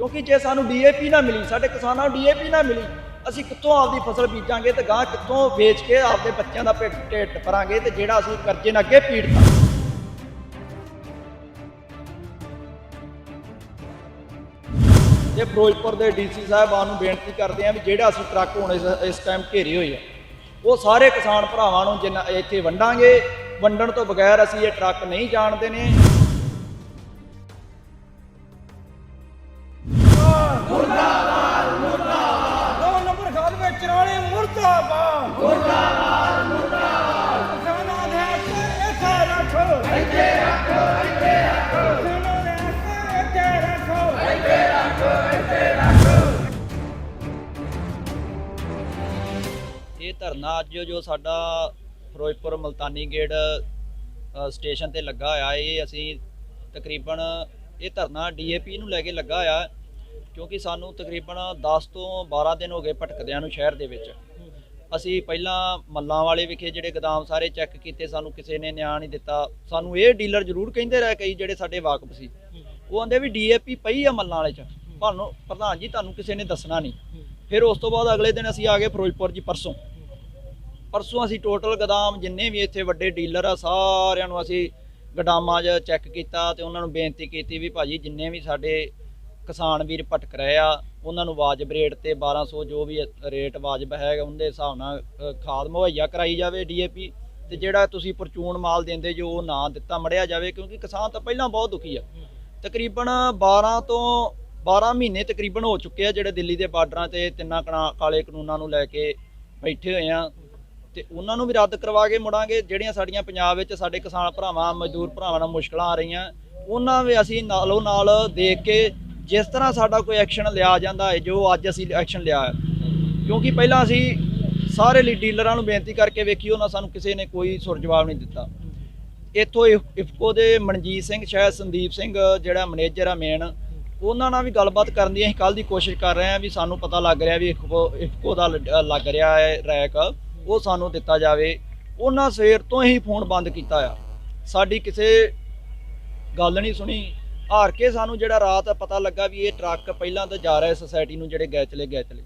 ਕਿਉਂਕਿ ਜੇ ਸਾਨੂੰ ਡੀਏਪੀ ਨਾ ਮਿਲੀ, ਸਾਡੇ ਕਿਸਾਨਾਂ ਨੂੰ ਡੀਏਪੀ ਨਾ ਮਿਲੀ, ਅਸੀਂ ਕਿੱਥੋਂ ਆਪਦੀ ਫਸਲ ਬੀਜਾਂਗੇ ਤੇ ਗਾਂ ਕਿੱਥੋਂ ਵੇਚ ਕੇ ਆਪਦੇ ਬੱਚਿਆਂ ਦਾ ਪੇਟ ਢਿੱਡ ਭਰਾਂਗੇ ਤੇ ਜਿਹੜਾ ਅਸੀਂ ਕਰਜ਼ੇ ਨਾਲ ਅੱਗੇ ਪੀੜਤਾ ਤੇ ਫਿਰੋਜ਼ਪੁਰ ਦੇ ਡੀਸੀ ਸਾਹਿਬਾਨ ਨੂੰ ਬੇਨਤੀ ਕਰਦੇ ਆ ਵੀ ਜਿਹੜਾ ਅਸੀਂ ਟਰੱਕ ਹੁਣ ਇਸ ਇਸ ਟਾਈਮ ਘੇਰੇ ਹੋਏ ਆ, ਉਹ ਸਾਰੇ ਕਿਸਾਨ ਭਰਾਵਾਂ ਨੂੰ ਜਿੰਨਾ ਇੱਥੇ ਵੰਡਾਂਗੇ, ਵੰਡਣ ਤੋਂ ਬਗੈਰ ਅਸੀਂ ਇਹ ਟਰੱਕ ਨਹੀਂ ਜਾਣਦੇ ਨੇ। ਦੋ ਨੰਬਰ ਖਾਦ ਵੇਚਣ ਵਾਲੇ ਮੁਰਦਾਬਾਦ ਮੁਰਦਾਬਾਦ ਮੁਰਦਾਬਾਦ ਕਿਸਾਨਾਂ ਦੇ ਹੱਕ ਇੱਥੇ ਰੱਖੋ ਇੱਥੇ ਰੱਖੋ ਇੱਥੇ ਰੱਖੋ ਕਿਸਾਨਾਂ ਦੇ ਹੱਕ ਇੱਥੇ ਰੱਖੋ ਇੱਥੇ ਰੱਖੋ ਇੱਥੇ ਰੱਖੋ ਇਹ ਧਰਨਾ ਅੱਜ ਜੋ ਸਾਡਾ ਫਿਰੋਜ਼ਪੁਰ ਮਲਤਾਨੀ ਗੇਟ ਸਟੇਸ਼ਨ ਤੇ ਲੱਗਾ ਹੋਇਆ, ਇਹ ਅਸੀਂ ਤਕਰੀਬਨ ਇਹ ਧਰਨਾ ਡੀਏਪੀ ਨੂੰ ਲੈ ਕੇ ਲੱਗਾ ਹੋਇਆ। ਕਿਉਂਕਿ ਸਾਨੂੰ ਤਕਰੀਬਨ 10 ਤੋਂ 12 ਦਿਨ ਹੋ ਗਏ ਭਟਕਦਿਆਂ ਨੂੰ ਸ਼ਹਿਰ ਦੇ ਵਿੱਚ। ਅਸੀਂ ਪਹਿਲਾਂ ਮੱਲਾਂ ਵਾਲੇ ਵਿਖੇ ਜਿਹੜੇ ਗਦਾਮ ਸਾਰੇ ਚੈੱਕ ਕੀਤੇ, ਸਾਨੂੰ ਕਿਸੇ ਨੇ ਨਿਆਂ ਨਹੀਂ ਦਿੱਤਾ। ਸਾਨੂੰ ਇਹ ਡੀਲਰ ਜ਼ਰੂਰ ਕਹਿੰਦੇ ਰਹੇ ਕਈ ਜਿਹੜੇ ਸਾਡੇ ਵਾਕਫ ਸੀ। ਉਹ ਆਂਦੇ ਵੀ ਡੀਏਪੀ ਪਈ ਆ ਮੱਲਾਂ ਵਾਲੇ ਚ। ਤੁਹਾਨੂੰ, ਪ੍ਰਧਾਨ ਜੀ, ਤੁਹਾਨੂੰ ਕਿਸੇ ਨੇ ਦੱਸਣਾ ਨਹੀਂ। ਫਿਰ ਉਸ ਤੋਂ ਬਾਅਦ ਅਗਲੇ ਦਿਨ ਅਸੀਂ ਆ ਗਏ ਫਿਰੋਜ਼ਪੁਰ ਜੀ ਪਰਸੋਂ। ਪਰਸੋਂ ਅਸੀਂ ਟੋਟਲ ਗਦਾਮ ਜਿੰਨੇ ਵੀ ਇੱਥੇ ਵੱਡੇ ਡੀਲਰ ਆ, ਸਾਰਿਆਂ ਨੂੰ ਅਸੀਂ ਗਦਾਮਾਂ 'ਚ ਚੈੱਕ ਕੀਤਾ ਤੇ ਉਹਨਾਂ ਨੂੰ ਬੇਨਤੀ ਕੀਤੀ ਵੀ ਭਾਜੀ, ਜਿੰਨੇ ਵੀ ਸਾਡੇ ਕਿਸਾਨ ਵੀਰ ਭਟਕ ਰਹੇ ਆ, ਉਹਨਾਂ ਨੂੰ ਵਾਜਬ ਰੇਟ ਤੇ 1200 ਜੋ ਵੀ ਰੇਟ ਵਾਜਬ ਹੈਗਾ, ਉਹਦੇ ਹਿਸਾਬ ਨਾਲ ਖਾਦ ਮੁਹੱਈਆ ਕਰਾਈ ਜਾਵੇ ਡੀਏਪੀ, ਤੇ ਜਿਹੜਾ ਤੁਸੀਂ ਪਰਚੂਨ ਮਾਲ ਦਿੰਦੇ ਜੋ ਉਹ ਨਾ ਦਿੱਤਾ ਮੜਿਆ ਜਾਵੇ, ਕਿਉਂਕਿ ਕਿਸਾਨ ਤਾਂ ਪਹਿਲਾਂ ਬਹੁਤ ਦੁਖੀ ਆ। ਤਕਰੀਬਨ 12 ਤੋਂ 12 ਮਹੀਨੇ ਤਕਰੀਬਨ ਹੋ ਚੁੱਕੇ ਆ, ਜਿਹੜੇ ਦਿੱਲੀ ਦੇ ਬਾਰਡਰਾਂ ਤੇ ਤਿੰਨਾਂ ਕਣਾ- ਕਾਲੇ ਕਾਨੂੰਨਾਂ ਨੂੰ ਲੈ ਕੇ ਬੈਠੇ ਹੋਏ ਆ। ਤੇ ਉਹਨਾਂ ਨੂੰ ਵੀ ਰੱਦ ਕਰਵਾ ਕੇ ਮੁੜਾਂਗੇ, ਜਿਹੜੀਆਂ ਸਾਡੀਆਂ ਪੰਜਾਬ ਵਿੱਚ ਸਾਡੇ ਕਿਸਾਨ ਭਰਾਵਾਂ, ਮਜ਼ਦੂਰ ਭਰਾਵਾਂ ਨਾਲ ਮੁਸ਼ਕਲਾਂ ਆ ਰਹੀਆਂ, ਉਹਨਾਂ ਵੀ ਅਸੀਂ ਨਾਲੋਂ ਨਾਲ ਦੇਖ ਕੇ ਜਿਸ ਤਰ੍ਹਾਂ ਸਾਡਾ ਕੋਈ ਐਕਸ਼ਨ ਲਿਆ ਜਾਂਦਾ ਹੈ, ਜੋ ਅੱਜ ਅਸੀਂ ਐਕਸ਼ਨ ਲਿਆ ਹੈ। ਕਿਉਂਕਿ ਪਹਿਲਾਂ ਅਸੀਂ ਸਾਰੇ ਲਈ ਡੀਲਰਾਂ ਨੂੰ ਬੇਨਤੀ ਕਰਕੇ ਵੇਖੀ ਉਹਨਾਂ ਸਾਨੂੰ ਕਿਸੇ ਨੇ ਕੋਈ ਸੁਰ ਜਵਾਬ ਨਹੀਂ ਦਿੱਤਾ। ਇੱਥੋਂ ਇਫ- ਇਫਕੋ ਦੇ ਮਨਜੀਤ ਸਿੰਘ, ਸ਼ਾਇਦ ਸੰਦੀਪ ਸਿੰਘ, ਜਿਹੜਾ ਮੈਨੇਜਰ ਆ ਮੇਨ ਉਹਨਾਂ ਨਾਲ ਵੀ ਗੱਲਬਾਤ ਕਰਨ ਦੀ ਅਸੀਂ ਕੱਲ ਦੀ ਕੋਸ਼ਿਸ਼ ਕਰ ਰਹੇ ਹਾਂ ਵੀ ਸਾਨੂੰ ਪਤਾ ਲੱਗ ਰਿਹਾ ਵੀ ਇਫਕੋ ਇਫਕੋ ਦਾ ਲੱਗ ਰਿਹਾ ਹੈ ਰੈਕ, ਉਹ ਸਾਨੂੰ ਦਿੱਤਾ ਜਾਵੇ। ਉਹਨਾਂ ਸਵੇਰ ਤੋਂ ਹੀ ਫੋਨ ਬੰਦ ਕੀਤਾ ਆ। ਸਾਡੀ ਕਿਸੇ ਗੱਲ ਨਹੀਂ ਸੁਣੀ ਹਾਰ ਕੇ ਸਾਨੂੰ ਜਿਹੜਾ ਰਾਤ ਪਤਾ ਲੱਗਾ ਵੀ ਇਹ ਟਰੱਕ ਪਹਿਲਾਂ ਤਾਂ ਜਾ ਰਿਹਾ ਸੁਸਾਇਟੀ ਨੂੰ ਜਿਹੜੇ ਗਏ ਚਲੇ ਗਏ ਚਲੇ।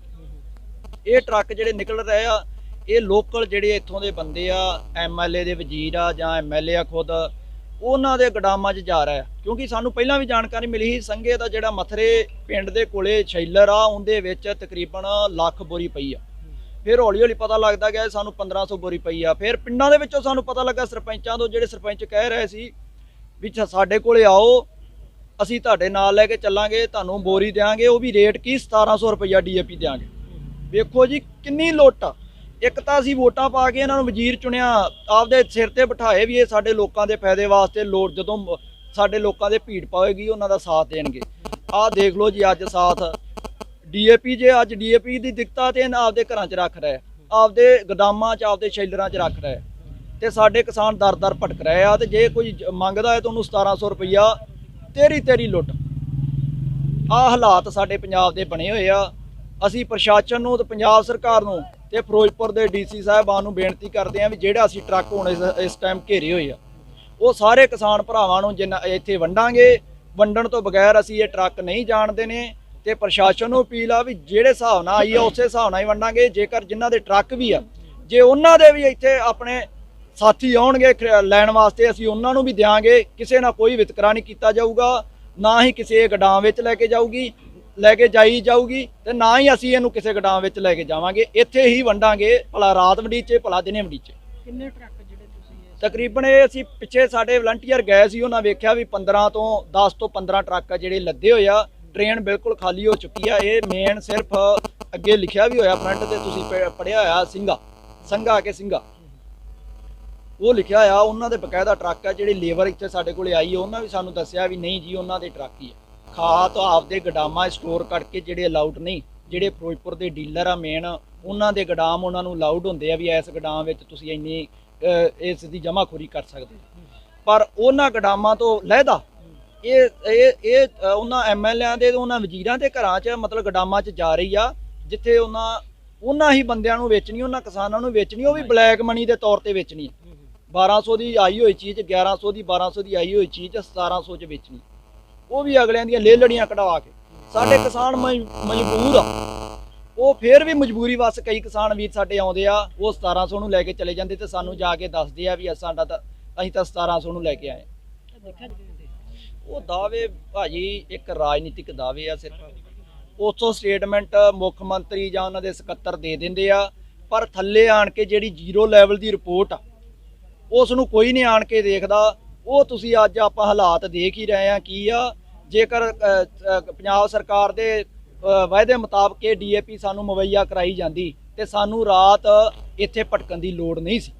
ਇਹ ਟਰੱਕ ਜਿਹੜੇ ਨਿਕਲ ਰਹੇ ਆ, ਇਹ ਲੋਕਲ ਜਿਹੜੇ ਇੱਥੋਂ ਦੇ ਬੰਦੇ ਆ ਐਮਐਲਏ ਦੇ ਵਜ਼ੀਰ ਆ ਜਾਂ ਐਮਐਲਏ ਆ ਖੁਦ, ਉਹਨਾਂ ਦੇ ਗਡਾਮਾਂ 'ਚ ਜਾ ਰਿਹਾ ਕਿਉਂਕਿ ਸਾਨੂੰ ਪਹਿਲਾਂ ਵੀ ਜਾਣਕਾਰੀ ਮਿਲੀ ਸੀ, ਸੰਘੇ ਦਾ ਜਿਹੜਾ ਮਥਰੇ ਪਿੰਡ ਦੇ ਕੋਲੇ ਸ਼ੈਲਰ ਆ, ਉਹਦੇ ਵਿੱਚ ਤਕਰੀਬਨ ਲੱਖ ਬੋਰੀ ਪਈ ਆ। ਫਿਰ ਹੌਲੀ ਹੌਲੀ ਪਤਾ ਲੱਗਦਾ ਗਿਆ ਸਾਨੂੰ 1500 ਬੋਰੀ ਪਈ ਆ। ਫਿਰ ਪਿੰਡਾਂ ਦੇ ਵਿੱਚੋਂ ਸਾਨੂੰ ਪਤਾ ਲੱਗਾ, ਸਰਪੰਚਾਂ ਤੋਂ ਜਿਹੜੇ ਸਰਪੰਚ ਕਹਿ ਰਹੇ ਸੀ ਵੀ ਸਾਡੇ ਕੋਲੇ ਆਓ ਅਸੀਂ ਤੁਹਾਡੇ ਨਾਲ ਲੈ ਕੇ ਚੱਲਾਂਗੇ, ਤੁਹਾਨੂੰ ਬੋਰੀ ਦੇਾਂਗੇ ਉਹ ਵੀ ਰੇਟ ਕੀ? 1700 ਰੁਪਈਆ ਡੀਏਪੀ ਦੇਾਂਗੇ ਵੇਖੋ ਜੀ, ਕਿੰਨੀ ਲੁੱਟ ਇੱਕ ਤਾਂ ਅਸੀਂ ਵੋਟਾਂ ਪਾ ਕੇ ਇਹਨਾਂ ਨੂੰ ਵਜ਼ੀਰ ਚੁਣਿਆ, ਆਪਦੇ ਸਿਰ ਤੇ ਬਿਠਾਏ ਵੀ ਇਹ ਸਾਡੇ ਲੋਕਾਂ ਦੇ ਫਾਇਦੇ ਵਾਸਤੇ ਲੋੜ, ਜਦੋਂ ਸਾਡੇ ਲੋਕਾਂ ਦੇ ਭੀੜ ਪਾਵੇਗੀ, ਉਹਨਾਂ ਦਾ ਸਾਥ ਦੇਣਗੇ। ਆਹ ਦੇਖ ਲਓ ਜੀ, ਅੱਜ ਸਾਥ। ਡੀਏਪੀ ਜੇ ਅੱਜ ਡੀਏਪੀ ਦੀ ਦਿੱਕਤਾਂ ਤੇ ਇਹਨਾਂ ਆਪਦੇ ਘਰਾਂ 'ਚ ਰੱਖ ਰਿਹਾ ਆਪਦੇ ਗਦਾਮਾਂ 'ਚ, ਆਪਦੇ ਸ਼ੈਲਰਾਂ 'ਚ ਰੱਖ ਰਿਹਾ ਆ। ਤੇ ਸਾਡੇ ਕਿਸਾਨ ਦਰ-ਦਰ ਭਟਕ ਰਹੇ ਆ, ਤੇ ਜੇ ਕੋਈ ਮੰਗਦਾ ਹੈ ਤਾਂ ਉਹਨੂੰ 1700 ਰੁਪਈਆ ਤੇਰੀ ਤੇਰੀ ਲੁੱਟ। ਆਹ ਹਾਲਾਤ ਸਾਡੇ ਪੰਜਾਬ ਦੇ ਬਣੇ ਹੋਏ ਆ। ਅਸੀਂ ਪ੍ਰਸ਼ਾਸਨ ਨੂੰ ਤੇ ਪੰਜਾਬ ਸਰਕਾਰ ਨੂੰ ਤੇ ਫਿਰੋਜ਼ਪੁਰ ਦੇ ਡੀਸੀ ਸਾਹਿਬਾਨ ਨੂੰ ਬੇਨਤੀ ਕਰਦੇ ਆ ਵੀ ਜਿਹੜਾ ਅਸੀਂ ਟਰੱਕ ਹੁਣ ਇਸ ਇਸ ਟਾਈਮ ਘੇਰੇ ਹੋਏ ਆ, ਉਹ ਸਾਰੇ ਕਿਸਾਨ ਭਰਾਵਾਂ ਨੂੰ ਜਿੰਨਾ ਇੱਥੇ ਵੰਡਾਂਗੇ। ਵੰਡਣ ਤੋਂ ਬਗੈਰ ਅਸੀਂ ਇਹ ਟਰੱਕ ਨਹੀਂ ਜਾਣਦੇ ਨੇ ਤੇ ਪ੍ਰਸ਼ਾਸਨ ਨੂੰ ਅਪੀਲ ਆ ਵੀ ਜਿਹੜੇ ਹਿਸਾਬ ਨਾਲ ਆਈ ਆ, ਉਸੇ ਹਿਸਾਬ ਨਾਲ ਹੀ ਵੰਡਾਂਗੇ। ਜੇਕਰ ਜਿਨ੍ਹਾਂ ਦੇ ਟਰੱਕ ਵੀ ਆ, ਜੇ ਉਹਨਾਂ ਦੇ ਵੀ ਇੱਥੇ ਆਪਣੇ ਸਾਥੀ ਆਉਣਗੇ ਲੈਣ ਵਾਸਤੇ ਅਸੀਂ ਉਹਨਾਂ ਨੂੰ ਵੀ ਦਿਆਂਗੇ। ਕਿਸੇ ਨਾਲ ਕੋਈ ਵਿਤਕਰਾ ਨਹੀਂ ਕੀਤਾ ਜਾਊਗਾ ਨਾ ਹੀ ਕਿਸੇ ਗਡਾਮ ਵਿੱਚ ਲੈ ਕੇ ਜਾਊਗੀ ਲੈ ਕੇ ਜਾਈ ਜਾਊਗੀ ਤੇ ਨਾ ਹੀ ਅਸੀਂ ਇਹਨੂੰ ਕਿਸੇ ਗਡਾਮ ਵਿੱਚ ਲੈ ਕੇ ਜਾਵਾਂਗੇ। ਇੱਥੇ ਹੀ ਵੰਡਾਂਗੇ ਭਲਾ ਰਾਤ ਵਡੀਚੇ ਭਲਾ ਦਿਨੇ ਵਡੀਚੇ। ਕਿੰਨੇ ਟਰੱਕ ਜਿਹੜੇ ਤੁਸੀਂ ਤਕਰੀਬਨ ਇਹ ਅਸੀਂ ਪਿੱਛੇ ਸਾਡੇ ਵਲੰਟੀਅਰ ਗਏ ਸੀ ਉਹਨਾਂ ਵੇਖਿਆ ਵੀ 15 ਤੋਂ 10 ਤੋਂ 15 ਟਰੱਕ ਆ ਜਿਹੜੇ ਲੱਦੇ ਹੋਏ ਆ। ਟ੍ਰੇਨ ਬਿਲਕੁਲ ਖਾਲੀ ਹੋ ਚੁੱਕੀ ਆ। ਇਹ ਮੇਨ ਸਿਰਫ ਅੱਗੇ ਲਿਖਿਆ ਵੀ ਹੋਇਆ ਫਰੰਟ ਤੇ ਤੁਸੀਂ ਪ- ਪੜ੍ਹਿਆ ਹੋਇਆ ਸਿੰਘਾ ਸੰਘਾ ਕੇ ਸਿੰਘਾ। ਉਹ ਲਿਖਿਆ ਆ ਉਹਨਾਂ ਦੇ ਬਕਾਇਦਾ ਟਰੱਕ ਆ ਜਿਹੜੇ ਲੇਬਰ ਇੱਥੇ ਸਾਡੇ ਕੋਲੇ ਆਈ ਉਹਨਾਂ ਵੀ ਸਾਨੂੰ ਦੱਸਿਆ ਵੀ ਨਹੀਂ ਜੀ ਉਹਨਾਂ ਦੇ ਟਰੱਕ ਹੀ ਆ। ਖਾ ਤਾਂ ਆਪਦੇ ਗਡਾਮਾਂ ਸਟੋਰ ਕਰਕੇ ਜਿਹੜੇ ਅਲਾਉਡ ਨਹੀਂ ਜਿਹੜੇ ਫਿਰੋਜ਼ਪੁਰ ਦੇ ਡੀਲਰ ਆ ਮੇਨ ਉਹਨਾਂ ਦੇ ਗਡਾਮ ਉਹਨਾਂ ਨੂੰ ਅਲਾਉਡ ਹੁੰਦੇ ਆ ਵੀ ਇਸ ਗਡਾਮ ਵਿੱਚ ਤੁਸੀਂ ਇੰਨੀ ਇਸ ਦੀ ਜਮਾਖੋਰੀ ਕਰ ਸਕਦੇ। ਪਰ ਉਹਨਾਂ ਗਡਾਮਾਂ ਤੋਂ ਲਹਿਦਾ ਇਹ ਇਹ ਇਹ ਉਹਨਾਂ ਐਮਐਲਏਆਂ ਦੇ ਉਹਨਾਂ ਵਜ਼ੀਰਾਂ ਦੇ ਘਰਾਂ 'ਚ ਮਤਲਬ ਗਡਾਮਾਂ 'ਚ ਜਾ ਰਹੀ ਆ ਜਿੱਥੇ ਉਹਨਾਂ ਉਹਨਾਂ ਹੀ ਬੰਦਿਆਂ ਨੂੰ ਵੇਚਣੀ ਉਹਨਾਂ ਕਿਸਾਨਾਂ ਨੂੰ ਵੇਚਣੀ ਉਹ ਵੀ ਬਲੈਕ ਮਨੀ ਦੇ ਤੌਰ ਤੇ ਵੇਚਣੀ 1200 ਦੀ ਆਈ ਹੋਈ ਚੀਜ਼ 1100 ਦੀ 1200 ਦੀ ਆਈ ਹੋਈ ਚੀਜ਼ 1700 'ਚ ਵੇਚਣੀ। ਉਹ ਵੀ ਅਗਲਿਆਂ ਦੀਆਂ ਲੇਲੜੀਆਂ ਕਢਵਾ ਕੇ। ਸਾਡੇ ਕਿਸਾਨ ਮਜ- ਮਜਬੂਰ ਆ। ਉਹ ਫੇਰ ਵੀ ਮਜਬੂਰੀ ਵਸ ਕਈ ਕਿਸਾਨ ਵੀਰ ਸਾਡੇ ਆਉਂਦੇ ਆ ਉਹ 1700 ਨੂੰ ਲੈ ਕੇ ਚਲੇ ਜਾਂਦੇ ਤੇ ਸਾਨੂੰ ਜਾ ਕੇ ਦੱਸਦੇ ਆ ਵੀ ਅਸਾਂ ਸਾਡਾ ਤਾਂ ਅਸੀਂ ਤਾਂ 1700 ਨੂੰ ਲੈ ਕੇ ਆਏ ਉਹ ਦਾਅਵੇ ਭਾਜੀ ਇੱਕ ਰਾਜਨੀਤਿਕ ਦਾਅਵੇ ਆ ਸਿਰਫ। ਉਥੋਂ ਸਟੇਟਮੈਂਟ ਮੁੱਖ ਮੰਤਰੀ ਜਾਂ ਉਹਨਾਂ ਦੇ ਸਕੱਤਰ ਦੇ ਦਿੰਦੇ ਆ ਪਰ ਥੱਲੇ ਆਣ ਕੇ ਜਿਹੜੀ ਜ਼ੀਰੋ ਲੈਵਲ ਦੀ ਰਿਪੋਰਟ ਆ ਉਸ ਨੂੰ ਕੋਈ ਨਹੀਂ ਆਣ ਕੇ ਦੇਖਦਾ। ਉਹ ਤੁਸੀਂ ਅੱਜ ਆਪਾਂ ਹਾਲਾਤ ਦੇਖ ਹੀ ਰਹੇ ਆ ਕੀ ਆ? ਜੇਕਰ ਪੰਜਾਬ ਸਰਕਾਰ ਦੇ ਅ, ਵਾਅਦੇ ਮੁਤਾਬਕ ਇਹ ਡੀਏਪੀ ਸਾਨੂੰ ਮੁਹੱਈਆ ਕਰਾਈ ਜਾਂਦੀ ਤੇ ਸਾਨੂੰ ਰਾਤ ਇੱਥੇ ਭਟਕਣ ਦੀ ਲੋੜ ਨਹੀਂ ਸੀ।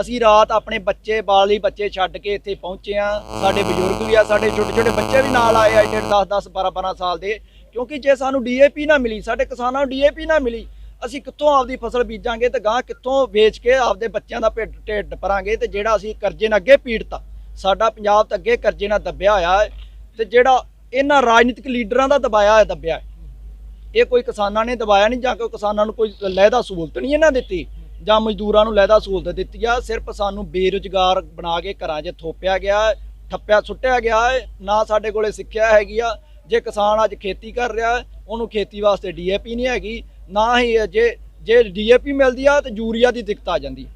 ਅਸੀਂ ਰਾਤ ਆਪਣੇ ਬੱਚੇ ਬਾਲੀ ਬੱਚੇ ਛੱਡ ਕੇ ਇੱਥੇ ਪਹੁੰਚੇ ਆ ਸਾਡੇ ਬਜ਼ੁਰਗ ਵੀ ਆ ਸਾਡੇ ਛੋਟੇ ਛੋਟੇ ਬੱਚੇ ਵੀ ਨਾਲ ਆਏ ਆ ਜਿਹੜੇ 10 10 12 12 ਸਾਲ ਦੇ। ਕਿਉਂਕਿ ਜੇ ਸਾਨੂੰ ਡੀਏਪੀ ਨਾ ਮਿਲੀ ਸਾਡੇ ਕਿਸਾਨਾਂ ਨੂੰ ਡੀਏਪੀ ਨਾ ਮਿਲੀ ਅਸੀਂ ਕਿੱਥੋਂ ਆਪਦੀ ਫਸਲ ਬੀਜਾਂਗੇ ਤੇ ਗਾਂ ਕਿੱਥੋਂ ਵੇਚ ਕੇ ਆਪਦੇ ਬੱਚਿਆਂ ਦਾ ਢਿੱਡ ਢਿੱਡ ਭਰਾਂਗੇ ਤੇ ਜਿਹੜਾ ਅਸੀਂ ਕਰਜ਼ੇ ਨਾਲ ਅੱਗੇ ਪੀੜਤਾ ਸਾਡਾ ਪੰਜਾਬ ਤਾਂ ਅੱਗੇ ਕਰਜ਼ੇ ਨਾਲ ਦੱਬਿਆ ਹੋਇਆ ਹੈ ਤੇ ਜਿਹੜਾ ਇਹਨਾਂ ਰਾਜਨੀਤਿਕ ਲੀਡਰਾਂ ਦਾ ਦਬਾਇਆ ਹੋਇਆ ਦੱਬਿਆ ਇਹ ਕੋਈ ਕਿਸਾਨਾਂ ਨੇ ਦਬਾਇਆ ਨਹੀਂ ਜਾਂ ਕੋਈ ਕਿਸਾਨਾਂ ਨੂੰ ਕੋਈ ਲਹਿਦਾ ਸਹੂਲਤ ਨਹੀਂ ਇਹਨਾਂ ਦਿੱਤੀ ਜਾਂ ਮਜ਼ਦੂਰਾਂ ਨੂੰ ਲਹਿਦਾ ਸਹੂਲਤ ਦਿੱਤੀ ਆ। ਸਿਰਫ ਸਾਨੂੰ ਬੇਰੁਜ਼ਗਾਰ ਬਣਾ ਕੇ ਘਰਾਂ 'ਚ ਥੋਪਿਆ ਗਿਆ ਹੈ, ਠੱਪਿਆ ਸੁੱਟਿਆ ਗਿਆ ਹੈ ਨਾ ਸਾਡੇ ਕੋਲੇ ਸਿੱਖਿਆ ਹੈਗੀ ਆ। ਜੇ ਕਿਸਾਨ ਅੱਜ ਖੇਤੀ ਕਰ ਰਿਹਾ ਉਹਨੂੰ ਖੇਤੀ ਵਾਸਤੇ ਡੀਏਪੀ ਨਹੀਂ ਹੈਗੀ ਨਾ ਹੀ ਜੇ ਜੇ ਡੀਏਪੀ ਮਿਲਦੀ ਆ ਤੇ ਯੂਰੀਆ ਦੀ ਦਿੱਕਤ ਆ ਜਾਂਦੀ।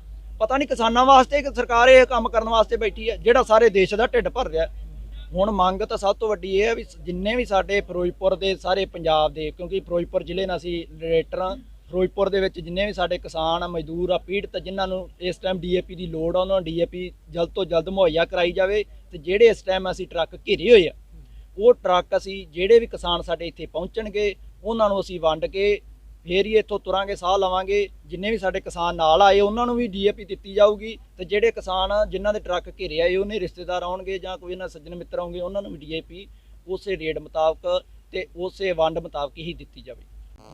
ਪਤਾ ਨਹੀਂ ਕਿਸਾਨਾਂ ਵਾਸਤੇ ਕਿ ਸਰਕਾਰ ਇਹ ਕੰਮ ਕਰਨ ਵਾਸਤੇ ਬੈਠੀ ਹੈ, ਜਿਹੜਾ ਸਾਰੇ ਦੇਸ਼ ਦਾ ਢਿੱਡ ਭਰ ਰਿਹਾ ਹੁਣ ਮੰਗ ਤਾਂ ਸਭ ਤੋਂ ਵੱਡੀ ਇਹ ਹੈ ਵੀ ਜਿੰਨੇ ਵੀ ਸਾਡੇ ਫਿਰੋਜ਼ਪੁਰ ਦੇ ਸਾਰੇ ਪੰਜਾਬ ਦੇ, ਕਿਉਂਕਿ ਫਿਰੋਜ਼ਪੁਰ ਜ਼ਿਲ੍ਹੇ ਨਾਲ ਅਸੀਂ ਰਿਲੇਟਰ ਹਾਂ, ਫਿਰੋਜ਼ਪੁਰ ਦੇ ਵਿੱਚ ਜਿੰਨੇ ਵੀ ਸਾਡੇ ਕਿਸਾਨ ਆ ਮਜ਼ਦੂਰ ਆ, ਪੀੜਤ ਜਿਨ੍ਹਾਂ ਨੂੰ ਇਸ ਟਾਈਮ ਡੀਏਪੀ ਦੀ ਲੋੜ ਆ, ਉਹਨਾਂ ਨੂੰ ਡੀਏਪੀ ਜਲਦ ਤੋਂ ਜਲਦ ਮੁਹੱਈਆ ਕਰਾਈ ਜਾਵੇ ਤੇ ਜਿਹੜੇ ਇਸ ਟਾਈਮ ਅਸੀਂ ਟਰੱਕ ਘਿਰੇ ਹੋਏ ਆ, ਉਹ ਟਰੱਕ ਅਸੀਂ ਜਿਹੜੇ ਵੀ ਕਿਸਾਨ ਸਾਡੇ ਇੱਥੇ ਪਹੁੰਚਣਗੇ, ਉਹਨਾਂ ਨੂੰ ਅਸੀਂ ਵੰਡ ਕੇ ਫੇਰ ਹੀ ਇੱਥੋਂ ਤੁਰਾਂਗੇ, ਸਾਹ ਲਵਾਂਗੇ। ਜਿੰਨੇ ਵੀ ਸਾਡੇ ਕਿਸਾਨ ਨਾਲ ਆਏ, ਉਹਨਾਂ ਨੂੰ ਵੀ ਡੀਏਪੀ ਦਿੱਤੀ ਜਾਊਗੀ। ਤੇ ਜਿਹੜੇ ਕਿਸਾਨ ਜਿਨ੍ਹਾਂ ਦੇ ਟਰੱਕ ਘਿਰੇ ਆਏ ਉਹਨੇ ਰਿਸ਼ਤੇਦਾਰ ਆਉਣਗੇ ਜਾਂ ਕੋਈ ਇਹਨਾਂ ਸੱਜਣ ਮਿੱਤਰ ਆਉਣਗੇ, ਉਹਨਾਂ ਨੂੰ ਵੀ ਡੀਏਪੀ ਉਸੇ ਰੇਟ ਮੁਤਾਬਕ ਤੇ ਉਸੇ ਵੰਡ ਮੁਤਾਬਕ ਹੀ ਦਿੱਤੀ ਜਾਵੇ।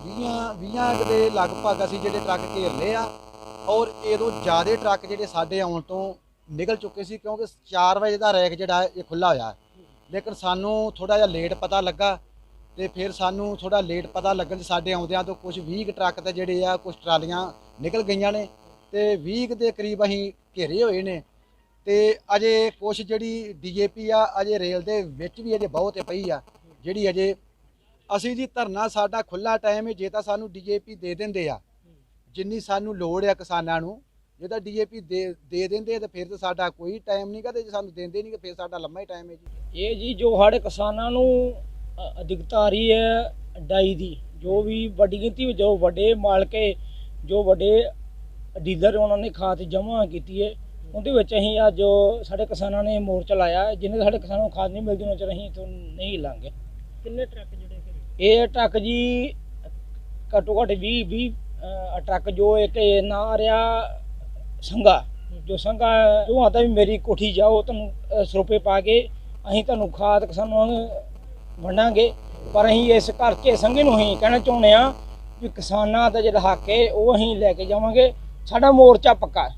20 20 ਦੇ ਲਗਭਗ ਅਸੀਂ ਜਿਹੜੇ ਟਰੱਕ ਘੇਰ ਲਏ ਆ, ਔਰ ਇਹਦੋਂ ਜ਼ਿਆਦਾ ਟਰੱਕ ਜਿਹੜੇ ਸਾਡੇ ਆਉਣ ਤੋਂ ਨਿਕਲ ਚੁੱਕੇ ਸੀ, ਕਿਉਂਕਿ 4 ਵਜੇ ਦਾ ਰੈਕ ਜਿਹੜਾ ਹੈ ਇਹ ਖੁੱਲਾ ਹੋਇਆ। ਲੇਕਿਨ ਸਾਨੂੰ ਥੋੜਾ ਜਿਹਾ ਲੇਟ ਪਤਾ ਲੱਗਾ ਤੇ ਫਿਰ ਸਾਨੂੰ ਥੋੜਾ ਲੇਟ ਪਤਾ ਲੱਗਣ 'ਚ ਸਾਡੇ ਆਉਂਦਿਆਂ ਤੋਂ ਕੁਝ 20 ਕੁ ਟਰੱਕ ਤੇ ਜਿਹੜੇ ਆ ਕੁਝ ਟਰਾਲੀਆਂ ਨਿਕਲ ਗਈਆਂ ਨੇ ਤੇ 20 ਕੁ ਦੇ ਕਰੀਬ ਅਸੀਂ ਘੇਰੇ ਹੋਏ ਨੇ ਤੇ ਅਜੇ ਕੁਝ ਜਿਹੜੀ ਡੀਏਪੀ ਆ, ਅਜੇ ਰੇਲ ਦੇ ਵਿੱਚ ਵੀ ਅਜੇ ਬਹੁਤ ਪਈ ਆ, ਜਿਹੜੀ ਅਜੇ ਅਸੀਂ ਜੀ ਧਰਨਾ ਸਾਡਾ ਖੁੱਲਾ ਟਾਈਮ ਹੈ ਜੇ ਤਾਂ ਸਾਨੂੰ ਡੀਏਪੀ ਦੇ ਦਿੰਦੇ ਆ, ਜਿੰਨੀ ਸਾਨੂੰ ਲੋੜ ਆ ਕਿਸਾਨਾਂ ਨੂੰ, ਜੇ ਤਾਂ ਡੀਏਪੀ ਦੇ ਦੇ ਦਿੰਦੇ ਤਾਂ ਫਿਰ ਤਾਂ ਸਾਡਾ ਕੋਈ ਟਾਈਮ ਨਹੀਂਗਾ ਤੇ ਜੇ ਸਾਨੂੰ ਦਿੰਦੇ ਨਹੀਂ ਫਿਰ ਸਾਡਾ ਲੰਮਾ ਹੀ ਟਾਈਮ ਹੈ ਜੀ। ਇਹ ਜੀ ਜੋ ਸਾਡੇ ਕਿਸਾਨਾਂ ਨੂੰ ਦਿੱਕਤ ਆ ਰਹੀ ਹੈ ਡਾਈ ਦੀ। ਜੋ ਵੀ ਵੱਡੀ ਗਿਣਤੀ ਵਿੱਚ ਜੋ ਵੱਡੇ ਮਾਲਕੇ ਜੋ ਵੱਡੇ ਡੀਲਰ ਉਹਨਾਂ ਨੇ ਖਾਦ ਜਮ੍ਹਾਂ ਕੀਤੀ ਹੈ। ਉਹਦੇ ਵਿੱਚ ਅਸੀਂ ਅੱਜ ਜੋ ਸਾਡੇ ਕਿਸਾਨਾਂ ਨੇ ਮੋਰਚਾ ਲਾਇਆ ਜਿੰਨੇ ਸਾਡੇ ਕਿਸਾਨਾਂ ਨੂੰ ਖਾਦ ਨਹੀਂ ਮਿਲਦੀ ਉਹਨਾਂ ਚਿਰ ਅਸੀਂ ਇੱਥੋਂ ਨਹੀਂ ਲਾਂਗੇ। ਕਿੰਨੇ ਟਰੱਕ ਜਿਹੜੇ ਇਹ ਟਰੱਕ ਜੀ ਘੱਟੋ ਘੱਟ 20 20 ਅ, ਟਰੱਕ ਜੋ ਇੱਕ ਨਾ ਆ ਰਿਹਾ ਸੰਘਾ। ਜੋ ਸੰਘਾ ਜੋ ਆਦਾ ਵੀ ਮੇਰੀ ਕੋਠੀ ਜਾਓ ਤੁਹਾਨੂੰ ਸਰੋਪੇ ਪਾ ਕੇ ਅਸੀਂ ਤੁਹਾਨੂੰ ਖਾਦ ਕਿਸਾਨਾਂ ਨੂੰ ਵੰਡਾਂਗੇ। ਪਰ ਅਸੀਂ ਇਸ ਕਰਕੇ ਸੰਘੇ ਨੂੰ ਅਸੀਂ ਕਹਿਣਾ ਚਾਹੁੰਦੇ ਆ ਵੀ ਕਿਸਾਨਾਂ ਦਾ ਜਿਹੜਾ ਹੱਕ ਹੈ, ਉਹ ਅਸੀਂ ਲੈ ਕੇ ਜਾਵਾਂਗੇ। ਸਾਡਾ ਮੋਰਚਾ ਪੱਕਾ ਹੈ।